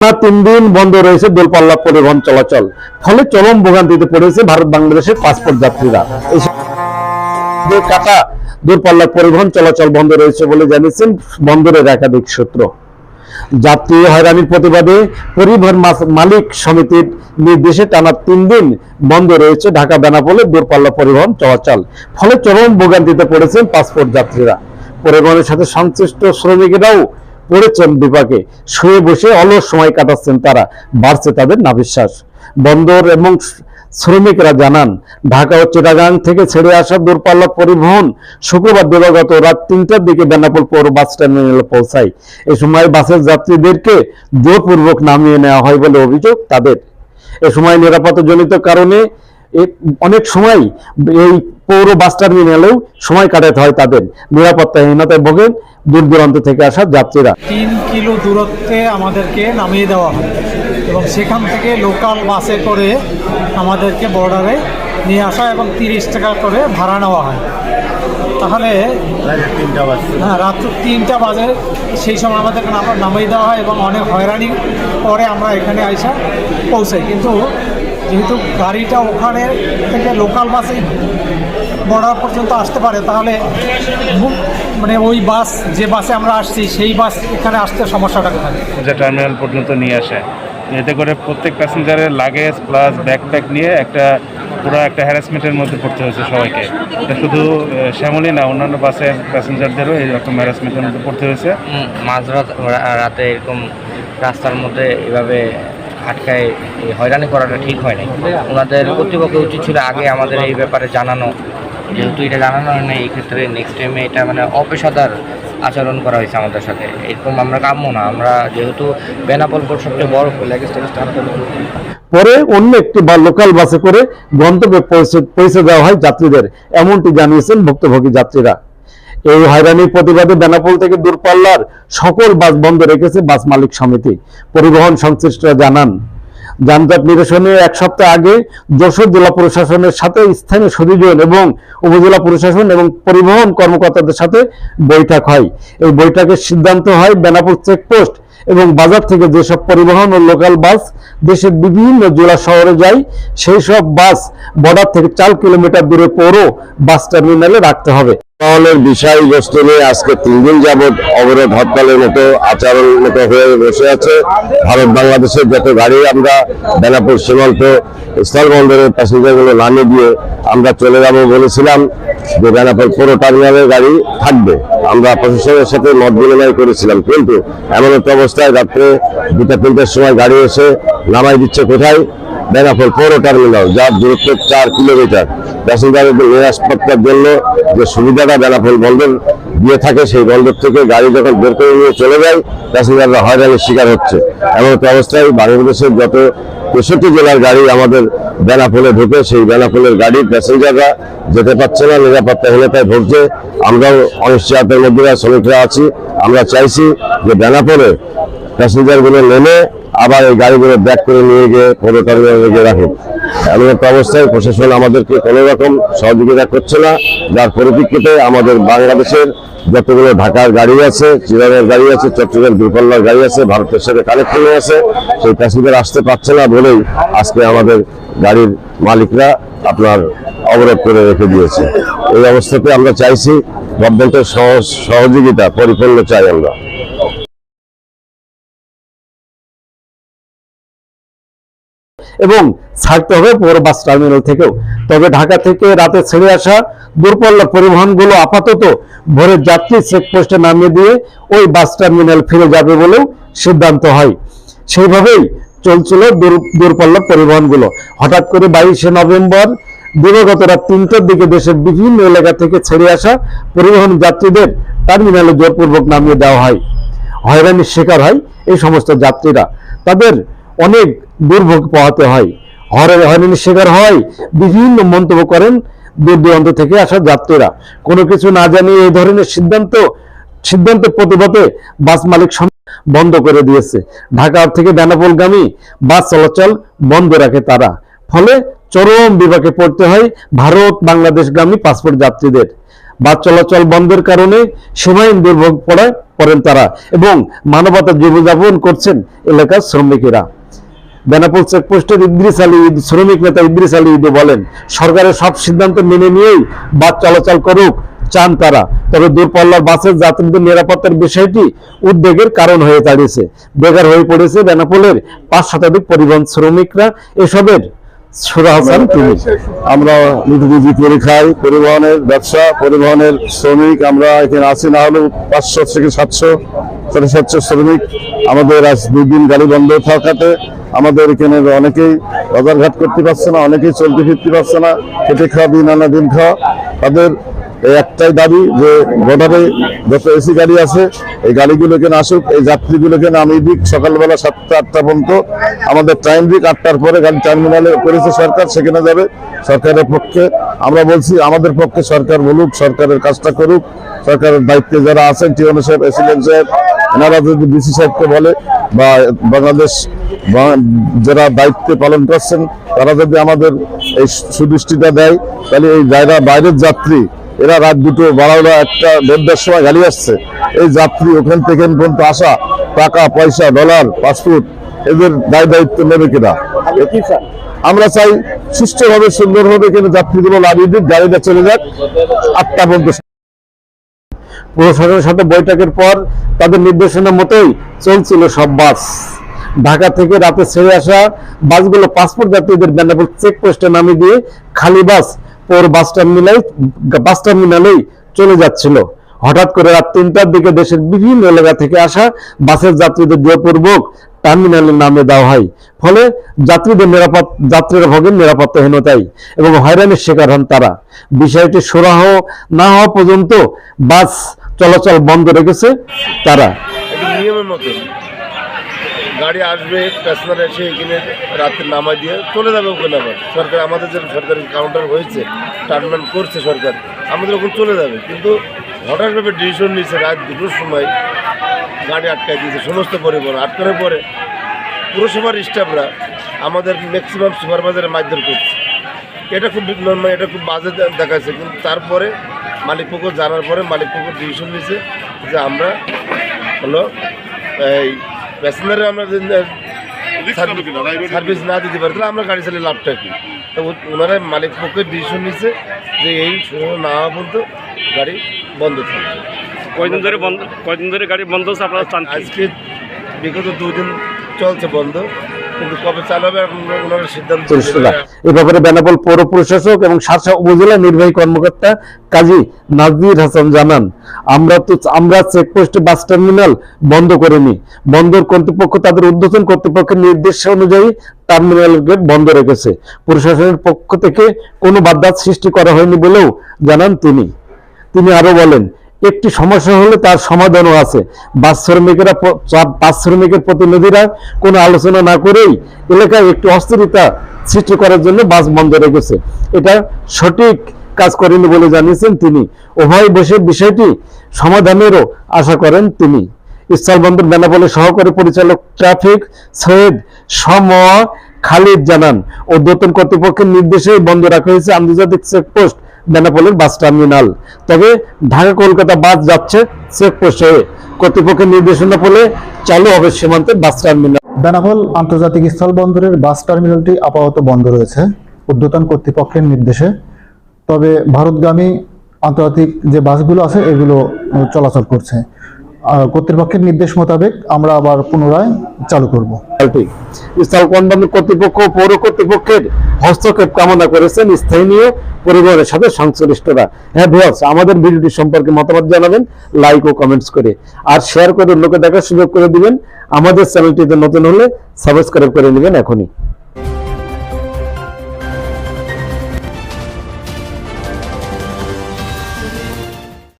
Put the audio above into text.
টানা তিন দিন বন্ধ রয়েছে দূরপাল্লা পরিবহন চলাচল। ফলে চরম ভোগান্তিতে পড়েছে ভারত বাংলাদেশের পাসপোর্ট যাত্রীরা। কাটা দূরপাল্লা পরিবহন চলাচল বন্ধ রয়েছে বলে জানিয়েছেন বন্দরের একাধিক সূত্র। যাত্রী হয়রানির প্রতিবাদে পরিবহন মালিক সমিতির নির্দেশে টানা তিন দিন বন্ধ রয়েছে ঢাকা বেনাপোলে দূরপাল্লা পরিবহন চলাচল। ফলে চরম ভোগান্তিতে পড়েছেন পাসপোর্ট যাত্রীরা। পরিবহনের সাথে সংশ্লিষ্ট শ্রমিকেরাও পড়েছেন বিপাকে শুয়ে বসে অলস সময় কাটাচ্ছেন তারা, বাড়ছে তাদের নাবিশ্বাস বন্দর এবং শ্রমিকরা জানান, ঢাকা ও চিটাগাং থেকে ছেড়ে আসা দূরপাল্লা পরিবহন শুক্রবার দিবাগত রাত তিনটার দিকে বেনাপুর পৌর বাস টার্মিনালে পৌঁছায়। এ সময় বাসের যাত্রীদেরকে জোরপূর্বক নামিয়ে নেওয়া হয় বলে অভিযোগ তাদের। এ সময় নিরাপত্তাজনিত কারণে অনেক সময় এই পৌর বাস টার্মিনালেও সময় কাটাতে হয় তাদের। নিরাপত্তাহীনতায় ভোগেন দূর দূরান্ত থেকে আসা যাত্রীরা। তিন কিলো দূরত্বে আমাদেরকে নামিয়ে দেওয়া হয় এবং সেখান থেকে লোকাল বাসে করে আমাদেরকে বর্ডারে নিয়ে আসা এবং তিরিশ টাকা করে ভাড়া নেওয়া হয়। তাহলে হ্যাঁ রাত্র তিনটা বাজে সেই সময় আমাদেরকে নাম- নামিয়ে দেওয়া হয় এবং অনেক হয়রানি পরে আমরা এখানে আইসা পৌঁছাই। কিন্তু যেহেতু গাড়িটা ওখানে থেকে লোকাল বাসে বর্ডার পর্যন্ত আসতে পারে তাহলে মানে ওই বাস যে বাসে আমরা আসছি সেই বাস এখানে আসতে সমস্যাটা কোথায়? যে টার্মিনাল পর্যন্ত নিয়ে আসে। এতে করে প্রত্যেক প্যাসেঞ্জারের লাগেজ প্লাস ব্যাকপ্যাক নিয়ে একটা পুরো একটা হ্যারাসমেন্টের মধ্যে পড়তে হয়েছে সবাইকে। এটা শুধু শ্যামলী না অন্যান্য বাসের প্যাসেঞ্জারদেরও এইরকম হ্যারাসমেন্টের মধ্যে পড়তে হয়েছে। মাঝরাত রাতে এরকম রাস্তার মধ্যে এভাবে আটকায় হয়রানি করাটা ঠিক হয় নাই। ওনাদের কর্তৃপক্ষের উচিত ছিল আগে আমাদের এই ব্যাপারে জানানো। যেহেতু এটা জানানো হয় না এই ক্ষেত্রে নেক্সট টাইমে এটা মানে অপেশাদার আচরণ করা হয়েছে আমাদের সাথে। এরকম আমরা কাম্য না। আমরা যেহেতু বেনাপোল পোর্ট সবচেয়ে বড় পরে অন্য একটি বা লোকাল বাসে করে গন্তব্যে পৌঁছে দেওয়া হয় যাত্রীদের। এমনটি জানিয়েছেন ভুক্তভোগী যাত্রীরা। এই হয়রানির প্রতিবাদে বেনাপোল থেকে দূরপাল্লার সকল বাস বন্ধ রেখেছে বাস মালিক সমিতি। পরিবহন সংশ্লিষ্টরা জানান, যানজট নিরসনে এক সপ্তাহ আগে যশোর জেলা প্রশাসনের সাথে স্থানীয় সুদীজন এবং উপজেলা প্রশাসন এবং পরিবহন কর্মকর্তাদের সাথে বৈঠক হয়। এই বৈঠকের সিদ্ধান্ত হয় বেনাপুর চেকপোস্ট এবং বাজার থেকে যেসব পরিবহন ও লোকাল বাস দেশের বিভিন্ন জেলা শহরে যায়, সেই সব বাস বর্ডার থেকে চার কিলোমিটার দূরে পৌর বাস টার্মিনালে রাখতে হবে। পরিবহনের বিষয়বস্তু নিয়ে আজকে তিন দিন যাবৎ অবরোধ হরতালের মতো আচরণ মতো হয়ে বসে আছে। ভারত বাংলাদেশের যত গাড়ি আমরা বেনাপুর সীমান্ত স্থলবন্দরে প্যাসেঞ্জারগুলো নামিয়ে দিয়ে আমরা চলে যাব বলেছিলাম যে বেনাপুর পুরো টার্মিনালের গাড়ি থাকবে। আমরা প্রশাসনের সাথে মত বিনিময় করেছিলাম, কিন্তু এমন একটা অবস্থায় রাত্রে দুটা তিনটার সময় গাড়ি এসে নামাই দিচ্ছে কোথায়? বেনাপোল পৌর টার্মিনাল, যার দূরত্ব চার কিলোমিটার। প্যাসেঞ্জারদের নিয়ে আসপত্রের জন্য যে সুবিধাটা বেনাপোল বন্দর দিয়ে থাকে, সেই বন্দর থেকে গাড়ি যখন বের করে নিয়ে চলে যায়, প্যাসেঞ্জাররা হয়রানির শিকার হচ্ছে। এমন একটা অবস্থায় বাংলাদেশের যত তেষট্টি জেলার গাড়ি আমাদের বেনাপোলে ঢুকে, সেই বেনাপোলের গাড়ির প্যাসেঞ্জাররা যেতে পারছে না নিরাপত্তাহীনতায় ভুগছে। আমরাও অনিশ্চয়তার মধ্যে শ্রমিকরা আছি। আমরা চাইছি যে বেনাপোলে প্যাসেঞ্জারগুলো নেমে আবার এই গাড়িগুলো ব্যাক করে নিয়ে গিয়ে পৌর টার্মিনালে গিয়ে রাখুন এমন একটা অবস্থায় প্রশাসন আমাদেরকে কোনো রকম সহযোগিতা করছে না। যার পরিপ্রেক্ষিতে আমাদের বাংলাদেশের যতগুলো ঢাকার গাড়ি আছে চিরাঙের গাড়ি আছে, চট্টগ্রাম দূরপাল্লার গাড়ি আছে, ভারতের সাথে কানেকশনে আছে, সেই প্যাসেঞ্জার আসতে পারছে না বলেই আজকে আমাদের গাড়ির মালিকরা আপনার অবরোধ করে রেখে দিয়েছে। এই অবস্থাতে আমরা চাইছি গভর্নমেন্টের সহযোগিতা পরিপূর্ণ চাই আমরা। এবং ছাড়তে হবে পৌর বাস টার্মিনাল থেকেও। তবে ঢাকা থেকে রাতে ছেড়ে আসা দূরপাল্লা পরিবহনগুলো আপাতত ভোরের যাত্রী চেকপোস্টে নামিয়ে দিয়ে ওই বাস টার্মিনাল ফিরে যাবে বলেও সিদ্ধান্ত হয়। সেইভাবেই চলছিল দূর- দূরপাল্লা পরিবহনগুলো। হঠাৎ করে বাইশে নভেম্বর দিবাগত রাত তিনটার দিকে দেশের বিভিন্ন এলাকা থেকে ছেড়ে আসা পরিবহন যাত্রীদের টার্মিনালে জোরপূর্বক নামিয়ে দেওয়া হয়। হয়রানির শিকার হয় এই সমস্ত যাত্রীরা। তাদের অনেক দুর্ভোগ পোহাতে হয়। হরের হয়রানির শিকার হয়। বিভিন্ন মন্তব্য করেন দূর দূরান্ত থেকে আসা যাত্রীরা। কোনো কিছু না জানিয়ে এই ধরনের সিদ্ধান্ত সিদ্ধান্তের প্রতিবাদে বাস মালিক বন্ধ করে দিয়েছে। ঢাকা থেকে বেনাপোলগামী বাস চলাচল বন্ধ রাখে তারা। ফলে চরম বিপাকে পড়তে হয় ভারত বাংলাদেশগামী পাসপোর্ট যাত্রীদের। বাস চলাচল বন্ধের কারণে সীমাহীন দুর্ভোগ পড়ায় পড়েন তারা এবং মানবতা জীবনযাপন করছেন এলাকার শ্রমিকেরা। বেনাপোল চেকপোস্টের ইদ্রিস আলী, শ্রমিক নেতা ইদ্রিস আলী ঈদে বলেন, সরকারের সব সিদ্ধান্ত মেনে নিয়েই বাস চলাচল করুক, চান তারা। তবে দূরপাল্লার বাসের যাত্রীদের নিরাপত্তার বিষয়টি উদ্বেগের কারণ হয়ে দাঁড়িয়েছে। বেকার হয়ে পড়েছে বেনাপোলের পাঁচ শতাধিক পরিবহন শ্রমিকরা। এসবের সুরা হাসান, তুমি। আমরা রুজি করে খাই, পরিবহনের ব্যবসা, পরিবহনের শ্রমিক, আমরা এখানে আছি, না হলেও পাঁচশো থেকে সাতশো সাড়ে সাতশো শ্রমিক আমাদের আজ দুই দিন গাড়ি বন্ধ থাকাতে আমাদের এখানে অনেকেই বাজারঘাট করতে পারছে না, অনেকেই চলতে ফিরতে পারছে না, খেটে খাওয়া দিন আনা দিন খাওয়া। তাদের এই একটাই দাবি যে বর্ডারে যত এসি গাড়ি আছে, এই গাড়িগুলো এখানে আসুক, এই যাত্রীগুলোকে আমি দিক, সকালবেলা সাতটা, আটটা পর্যন্ত আমাদের টাইম দিক, আটটার পরে গাড়ি টার্মিনালে করেছে সরকার, সেখানে যাবে সরকারের পক্ষে। আমরা বলছি, আমাদের পক্ষে সরকার বলুক, সরকারের কাজটা করুক, সরকারের দায়িত্বে যারা আছেন, টিওনো সাহেব এসিডেন্ট সাহেব, এনারা যদি ডিসি সাহেবকে বলে, বা বাংলাদেশ যারা দায়িত্বে পালন করছেন, তারা যদি আমাদের এই সুদৃষ্টিটা দেয়, তাহলে এই যারা বাইরের যাত্রী এরা রাত দুটো, বারোটা, একটা, দেড়টার সময় গাড়ি আসছে। এই যাত্রী ওখান থেকে পর্যন্ত আসা, টাকা, পয়সা, ডলার, পাসপোর্ট, এদের দায় দায়িত্ব নেবে কিনা? আমরা চাই সুষ্ঠুভাবে, সুন্দরভাবে কিন্তু যাত্রীগুলো লাগিয়ে দিক, গাড়িটা চলে যাক, আটটা পর্যন্ত প্রশাসনের সাথে বৈঠকের পর তাদের নির্দেশনা মতোই চলছিল সব বাস। ঢাকা থেকে রাতে ছেড়ে আসা বাসগুলো পাসপোর্ট যাত্রীদের বেনাপুর চেকপোস্টে নামিয়ে দিয়ে খালি বাস পৌর বাস টার্মিনাল, বাস টার্মিনালেই চলে যাচ্ছিল। হঠাৎ করে রাত তিনটার দিকে দেশের বিভিন্ন এলাকা থেকে আসা বাসের যাত্রীদের জোরপূর্বক টার্মিনালের নামে দেওয়া হয়। ফলে যাত্রীদের নিরাপদ, যাত্রীরা ভোগেন নিরাপত্তাহীনতায় এবং হয়রানির শিকার হন তারা। বিষয়টি সুরাহ না হওয়া পর্যন্ত বাস চলাচল বন্ধ রেখেছে তারা। নিয়মের মতো গাড়ি আসবে প্যাসেঞ্জার এসে এখানে রাত্রে নামা দিয়ে চলে যাবে ওখানে আবার। সরকার আমাদের যে সরকারি কাউন্টার হয়েছে টার্মিনাল করছে সরকার, আমাদের ওখানে চলে যাবে। কিন্তু হঠাৎভাবে ডিসিশন নিয়েছে রাত দুটোর সময়, গাড়ি আটকায় দিয়েছে, সমস্ত পরিবহন আটকানোর পরে। পুরসভার স্টাফরা আমাদের ম্যাক্সিমাম সুপারভাইজারে মারধর করছে। এটা খুব নর্মাল এটা খুব বাজে দেখাচ্ছে। কিন্তু তারপরে মালিক পক্ষ জানার পরে মালিক পক্ষ ডিসিশন নিয়েছে যে আমরা হলো এই প্যাসেঞ্জারে আমরা সার্ভিস না দিতে পারি তাহলে আমরা গাড়ি চালিয়ে লাভটা কি? তো ওনারা মালিক পক্ষের ডিসিশন নিচ্ছে যে এই সময় না হওয়া পর্যন্ত গাড়ি বন্ধ থাকবে। কয়দিন ধরে বন্ধ কয়দিন ধরে গাড়ি বন্ধ হচ্ছে আপনারা? আজকে বিগত দুদিন চলছে বন্ধ। কিন্তু কবে চালু হবে ওনারা সিদ্ধান্ত এ ব্যাপারে বেনাপোল পৌর প্রশাসক এবং সারসা উপজেলা নির্বাহী কর্মকর্তা কাজী নাজদির হাসান জানান আমরা তো আমরা চেকপোস্ট বাস টার্মিনাল বন্ধ করিনি। বন্দর কর্তৃপক্ষ তাদের উদ্বোধন কর্তৃপক্ষের নির্দেশ অনুযায়ী টার্মিনাল গেট বন্ধ রেখেছে। প্রশাসনের পক্ষ থেকে কোনো বাধার সৃষ্টি করা হয়নি বলেও জানান তিনি। তিনি আরও বলেন একটি সমস্যা হলে তার সমাধানও আছে। বাস শ্রমিকেরা বাস শ্রমিকের প্রতিনিধিরা কোনো আলোচনা না করেই এলাকায় একটি অস্থিরতা সৃষ্টি করার জন্য বাস বন্ধ রেখেছে। এটা সঠিক কাজ করেনি বলে জানিয়েছেন তিনি। উভয় বসে বিষয়টি সমাধানেরও আশা করেন তিনি। স্থলবন্দর বেনাপোলের সহকারী পরিচালক ট্রাফিক সৈয়দ সম খালিদ জানান, ঊর্ধ্বতন কর্তৃপক্ষের নির্দেশে বন্ধ রাখা হয়েছে আন্তর্জাতিক চেকপোস্ট বেনাপোলের বাস টার্মিনাল। তবে ঢাকা কলকাতা বাস যাচ্ছে চেকপোস্ট। হয়ে কর্তৃপক্ষের নির্দেশনা পেলে চালু হবে সীমান্তের বাস টার্মিনাল। বেনাপোল আন্তর্জাতিক স্থল বন্দরের বাস টার্মিনালটি আপাতত বন্ধ রয়েছে উদ্যতন কর্তৃপক্ষের নির্দেশে। তবে ভারতগামী আন্তর্জাতিক যে বাসগুলো আছে, এগুলো চলাচল করছে। কর্তৃপক্ষের নির্দেশ মোতাবেক আমরা আবার পুনরায় চালু করব। কর্তৃপক্ষ পৌর কর্তৃপক্ষের হস্তক্ষেপ কামনা করেছেন স্থানীয় পরিবারের সাথে সংশ্লিষ্টরা। হ্যাঁ ভিউয়ার্স আমাদের ভিডিওটি সম্পর্কে মতামত জানাবেন লাইক ও কমেন্টস করে। আর শেয়ার করে লোকে দেখার সুযোগ করে দিবেন। আমাদের চ্যানেলটিতে নতুন হলে সাবস্ক্রাইব করে নেবেন এখনই।